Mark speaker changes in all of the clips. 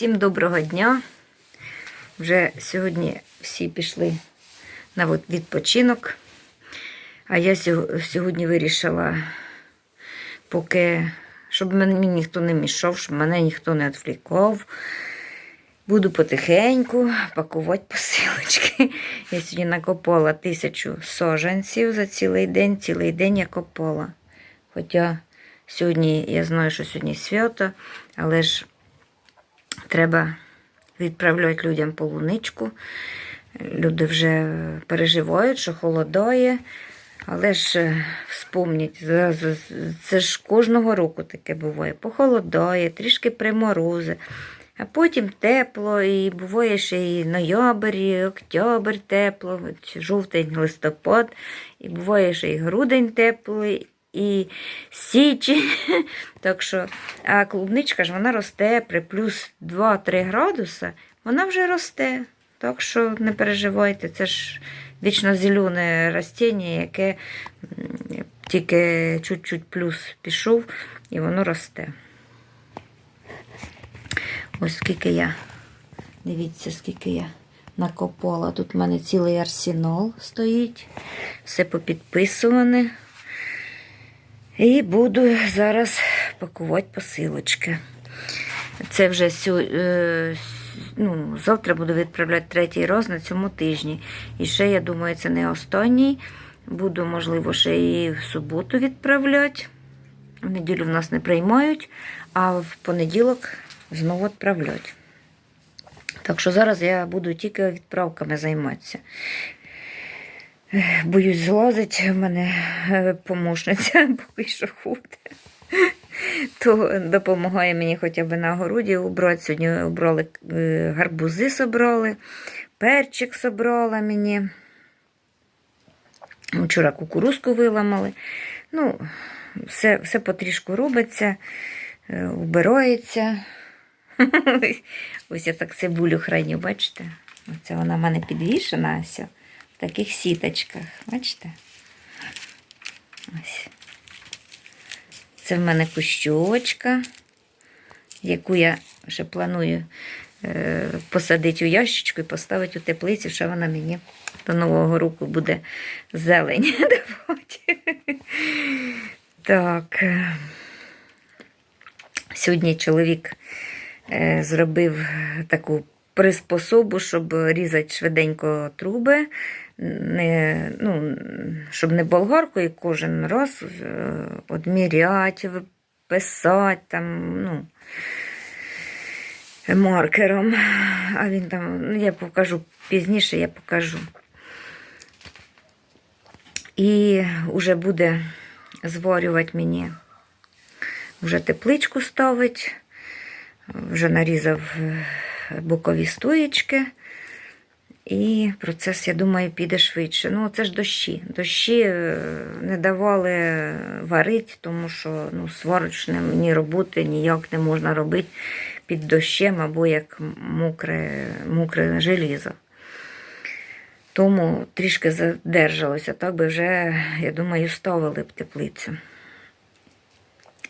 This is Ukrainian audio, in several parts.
Speaker 1: Всім доброго дня. Вже сьогодні всі пішли на відпочинок. А я сьогодні вирішила, поки, щоб мені ніхто не мішав, щоб мене ніхто не відвлікав. Буду потихеньку пакувати посилочки. Я сьогодні накопала тисячу сожанців за цілий день. Цілий день я копала. Хоча сьогодні я знаю, що сьогодні свято, але ж треба відправляти людям полуничку. Люди вже переживають, що холодає. Але ж е, вспомніть, це ж кожного року таке буває. Похолодає, трішки приморози, а потім тепло, і буває ще і ноябрь, і октябрь тепло, жовтень, листопад, і буває ще і грудень теплий, і січень. Так що, а клубничка ж вона росте при плюс 2-3 градуса, вона вже росте. Так що не переживайте, це ж вічно зелене растіння, яке тільки чуть-чуть плюс пішов, і воно росте. Ось скільки я. Дивіться, скільки я накопала. Тут в мене цілий арсенал стоїть. Все попідписуване. І буду зараз пакувати посилочки. Це вже сю, е, ну, завтра буду відправляти третій раз на цьому тижні. І ще, я думаю, це не останній. Буду, можливо, ще і в суботу відправляти. В неділю в нас не приймають, а в понеділок знову відправляти. Так що зараз я буду тільки відправками займатися. Боюсь злазить, в мене е, помощниця поки що ходить. То допомагає мені хоча б на городі убрати. Сьогодні обрали е, гарбузи собрали, перчик собрала мені. Вчора кукурузку виламали. Ну, все, все потрішку робиться, е, убирається. Ось я так цибулю храню, бачите? Оце вона в мене підвішена ось таких сіточках. Бачите? Ось. Це в мене кущочка, яку я ще планую е, посадити у ящичку і поставити у теплицю, що вона мені до Нового року буде зелень давати. Так. Сьогодні чоловік е, зробив таку приспособу, щоб різати швиденько труби, не, ну, щоб не болгаркою кожен раз е, одміряти, писати там, ну, маркером. А він там, ну, я покажу пізніше, я покажу. І вже буде зварювати мені, вже тепличку ставить, вже нарізав е, бокові стоєчки. І процес, я думаю, піде швидше. Ну, це ж дощі. Дощі е, не давали варити, тому що ну, сварочні роботи ніяк не можна робити під дощем або як мокре, мокре желізо. Тому трішки задержалося, так би вже, я думаю, ставили б теплицю.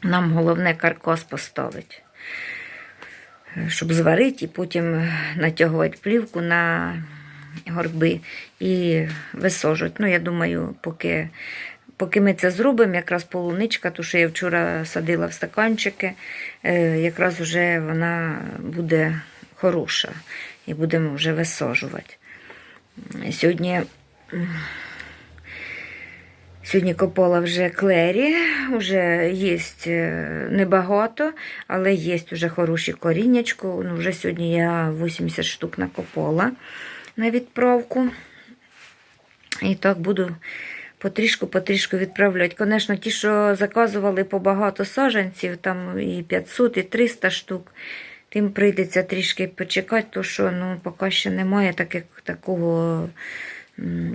Speaker 1: Нам головне каркас поставити, щоб зварити і потім натягувати плівку на горби і висожувати. Ну, я думаю, поки, поки ми це зробимо, якраз полуничка, ту, що я вчора садила в стаканчики, е, якраз вже вона буде хороша і будемо вже висаджувати. Сьогодні, сьогодні копала вже клері, вже є небагато, але є вже хороші коріннячко. Ну, вже сьогодні я 80 штук накопала на відправку. І так буду потрішку-потрішку відправляти. Звісно, ті, що заказували по багато саджанців, там і 500, і 300 штук, тим прийдеться трішки почекати, тому що ну, поки ще немає таких, такого,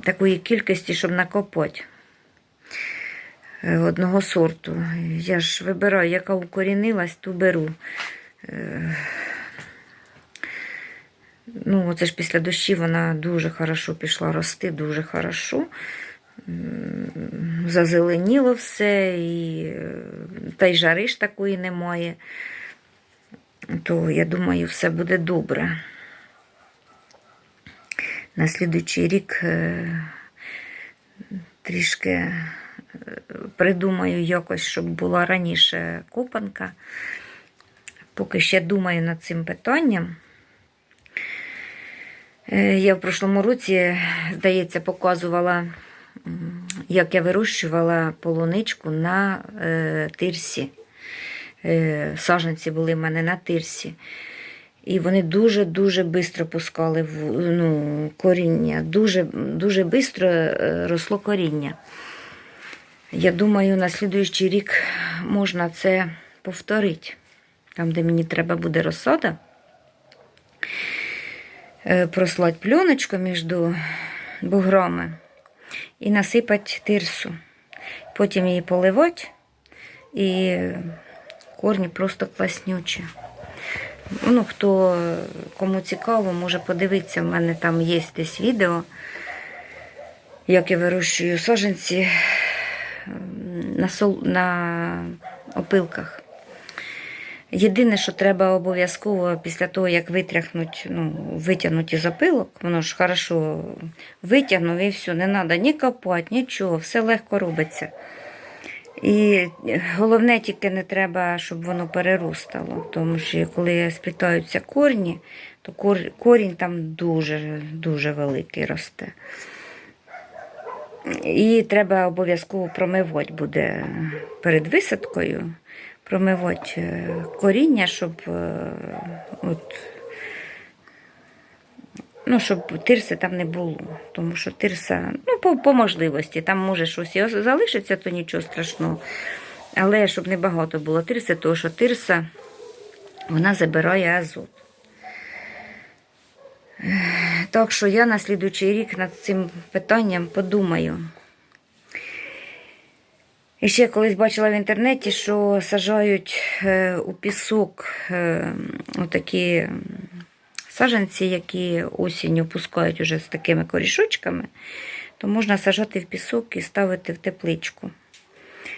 Speaker 1: такої кількості, щоб накопати е, одного сорту. Я ж вибираю, яка укорінилась, ту беру. Ну, це ж після дощі вона дуже хорошо пішла рости, дуже хорошо. Зазеленіло все, і, е, та й жари ж такої немає. то я думаю, все буде добре. На слідуючий рік е, трішки е, придумаю якось, щоб була раніше копанка. Поки ще думаю над цим питанням. Е, Я в прошлому році, здається, показувала, як я вирощувала полуничку на е, тирсі. Е, Саженці були в мене на тирсі. І вони дуже-дуже швидко пускали в, ну, коріння. Дуже, дуже швидко росло коріння. Я думаю, на слідуючий рік можна це повторити. Там, де мені треба буде розсада, е, прослати пленочку між буграми і насипати тирсу. Потім її поливати, і корні просто класнючі. Ну, хто кому цікаво, може подивитися, в мене там є десь відео, як я вирощую саженці на, сол, на опилках. Єдине, що треба обов'язково після того, як витряхнуть, ну, витягнуть із воно ж хорошо витягнув і все, не треба ні копати, нічого, все легко робиться. І головне тільки не треба, щоб воно переростало. Тому що коли сплітаються корні, то кор- корінь там дуже, дуже великий росте. І треба обов'язково промивати буде перед висадкою, промивати е, коріння, щоб е, от, ну, щоб тирси там не було. Тому що тирса, ну, по, по можливості, там може щось і залишиться, то нічого страшного. Але щоб не багато було тирси, тому що тирса вона забирає азот. Так що я на слідуючий рік над цим питанням подумаю. І ще колись бачила в інтернеті, що сажають е, у пісок е, отакі м, які осінню пускають уже з такими корішочками, то можна сажати в пісок і ставити в тепличку.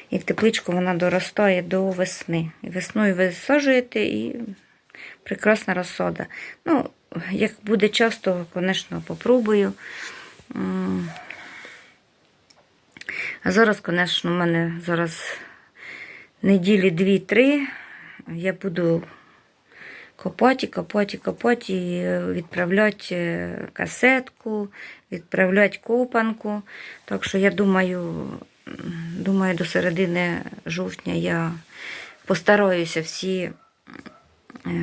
Speaker 1: І в тепличку вона доростає до весни. І весною ви саджуєте і прекрасна розсада. Ну, як буде часто, звісно, попробую. А зараз, звісно, в мене зараз неділі дві-три. Я буду копати, копати, копати і відправляти е, касетку, відправляти копанку. Так що я думаю, думаю, до середини жовтня я постараюся всі е,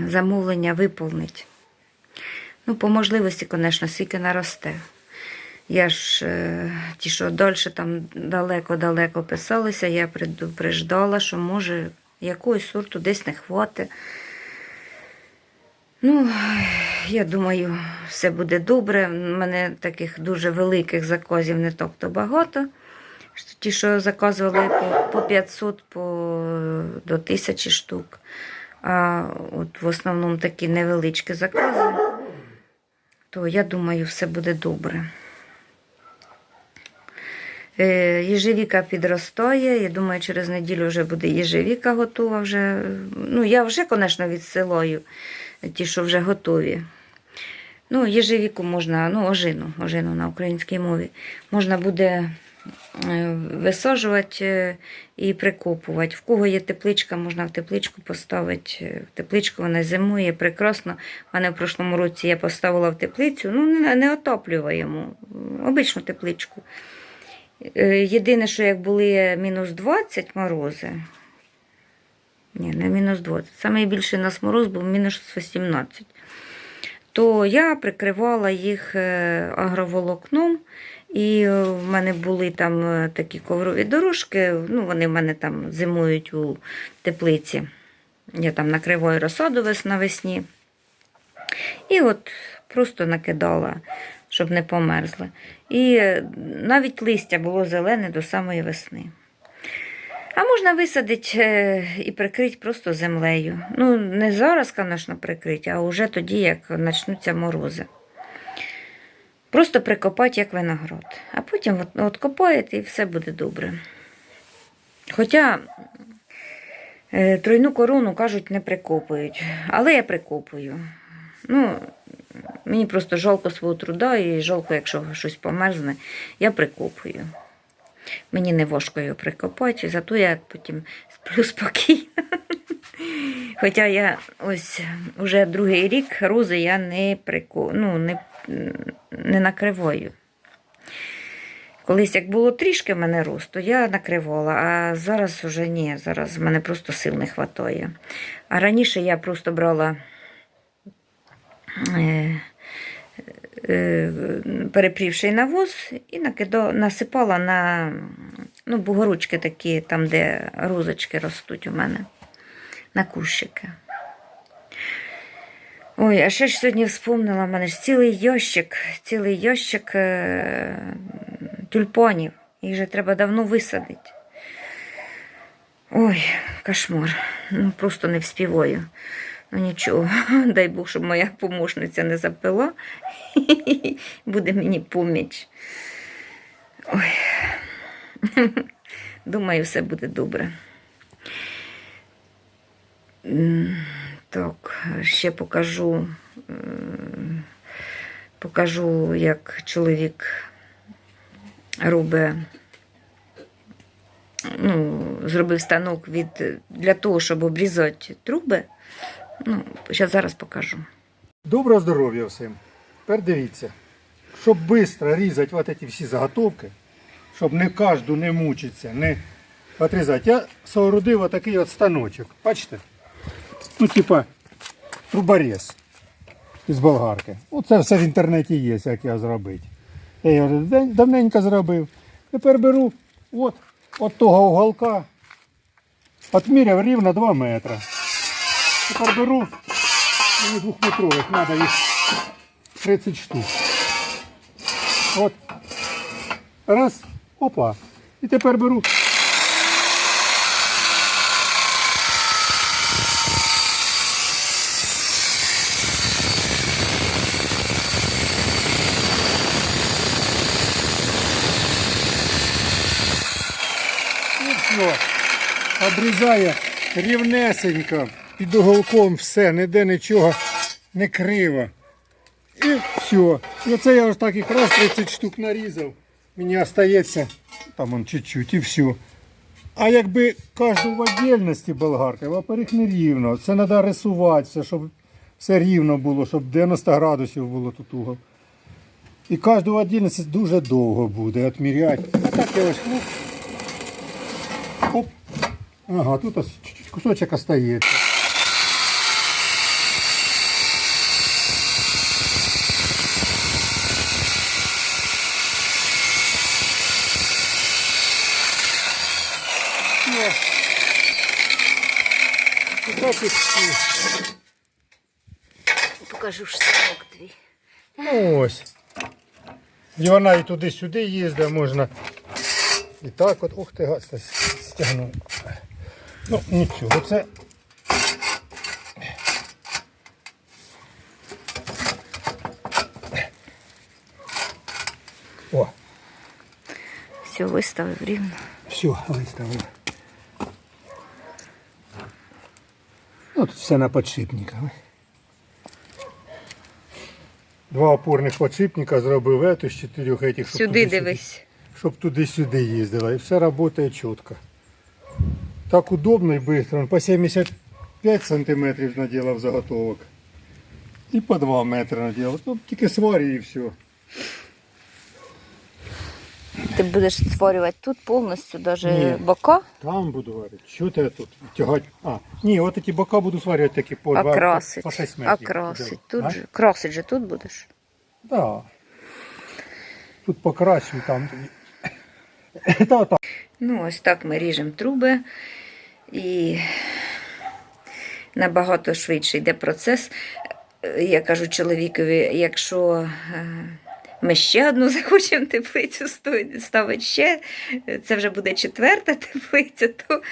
Speaker 1: замовлення виповнити. Ну, по можливості, звісно, скільки наросте. Я ж е, ті, що далі там далеко-далеко писалися, я предупреждала, що може якогось сорту десь не хватить. Ну, я думаю, все буде добре. У мене таких дуже великих заказів не так-то багато. Ті, що заказували по, по 500 по, до 1000 штук. А от в основному такі невеличкі закази, то я думаю, все буде добре. Е, Їжевіка підростає. Я думаю, через неділю вже буде їжевіка готова. Вже. Ну, я вже, звісно, відсилаю ті, що вже готові. Ну, їжевіку можна, ну, ожину, ожину на українській мові. Можна буде е, висаджувати е, і прикопувати. В кого є тепличка, можна в тепличку поставити. Е, В тепличку вона зимує прекрасно. У мене в прошлому році я поставила в теплицю, ну, не отоплюємо, обичну тепличку. Е, Єдине, що як були мінус 20 морози, ні, не мінус 20, найбільший нас мороз був мінус 18, то я прикривала їх е, агроволокном, і е, в мене були там такі коврові дорожки, ну, вони в мене там зимують у теплиці. Я там накриваю розсаду вес навесні. І от просто накидала, щоб не померзли. І е, навіть листя було зелене до самої весни. А можна висадити е, і прикрити просто землею. Ну, не зараз, звісно, прикрити, а вже тоді, як почнуться морози. Просто прикопати, як виноград. А потім от, от копаєте і все буде добре. Хоча Е, Тройну корону, кажуть, не прикопують. Але я прикопую. Ну, мені просто жалко свого труда і жалко, якщо щось померзне, я прикопую. Мені не важко його прикопати, зато я потім сплю спокійно. Хоча я ось уже другий рік рози я не прико... ну, не, не накриваю. Колись як було трішки в мене росту, я накривала, а зараз уже ні, зараз в мене просто сил не вистачає. А раніше я просто брала перепрівший навоз і насипала на ну, бугоручки такі, там, де розочки ростуть у мене, на кущики. Ой, а ще ж сьогодні вспомнила, в мене ж цілий ящик, цілий ящик е, тюльпанів. Їх же треба давно висадити. Ой, кошмар. Ну, просто не вспіваю. Ну нічого, дай Бог, щоб моя помощниця не запила. Буде мені поміч. Ой. Думаю, все буде добре. Так, ще покажу, покажу, як чоловік робить, ну, зробив станок від, для того, щоб обрізати труби. Ну, зараз покажу.
Speaker 2: Доброго здоров'я всім. Тепер дивіться, щоб швидко різати от ці всі заготовки, щоб не кожну не мучитися, не отрізати. Я соорудив отакий от станочок. Бачите? Ну, типа труборез із болгарки. Оце все в інтернеті є, як його зробити. Я його давненько зробив. Тепер беру от, от того уголка, отміряв рівно 2 метри. Тепер беру Мені двохметрових, треба їх 30 штук. От. Раз, опа. І тепер беру. Все. Обрізає рівнесенько, під уголком все, ніде нічого не криво. І все. І оце я ось так їх раз 30 штук нарізав. Мені остається там он чуть-чуть і все. А якби кожну в отдельності болгарка, во-первых, не рівно. Це треба рисуватися, щоб все рівно було, щоб 90 градусів було тут угол. І кожну в отдельності дуже довго буде відміряти. А так я ось хлоп. Оп. Ага, тут ось чуть-чуть кусочок остається. Ти всі?
Speaker 1: Покажу штанок твій.
Speaker 2: Ну ось. І вона і туди-сюди їздить, можна. І так от, ух ти, гад, стягнув. Ну, нічого, це. О,
Speaker 1: Все, виставив рівно.
Speaker 2: все, виставив. Ну, тут все на подшипниках. Два опорних подшипника зробив ету з чотирьох этих. щоб
Speaker 1: Сюди
Speaker 2: туди-сюди.
Speaker 1: дивись.
Speaker 2: щоб туди-сюди їздила. І все працює чітко. Так удобно і швидко. По 75 сантиметрів наділав заготовок. І по 2 метри наділав. Ну, тільки сварі і все.
Speaker 1: Ти будеш створювати тут повністю, навіть
Speaker 2: Ні.
Speaker 1: бока,
Speaker 2: Там буду варити. Що ти тут тягати? А, ні, от ці бока буду сварювати такі по, два, 6 метрів.
Speaker 1: Окрасить.
Speaker 2: Да.
Speaker 1: Тут же. Красить же тут будеш.
Speaker 2: Да. Тут покращу, там тоді. Та так.
Speaker 1: Ну, ось так ми ріжемо труби і набагато швидше йде процес. Е, Я кажу чоловікові, якщо е, ми ще одну захочемо теплицю ставити ще, е, це вже буде четверта теплиця, то,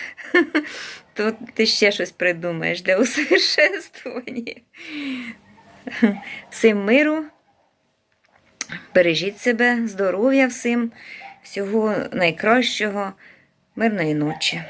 Speaker 1: то ти ще щось придумаєш для усовершенствування. Всім миру, бережіть себе, здоров'я всім, всього найкращого, мирної ночі.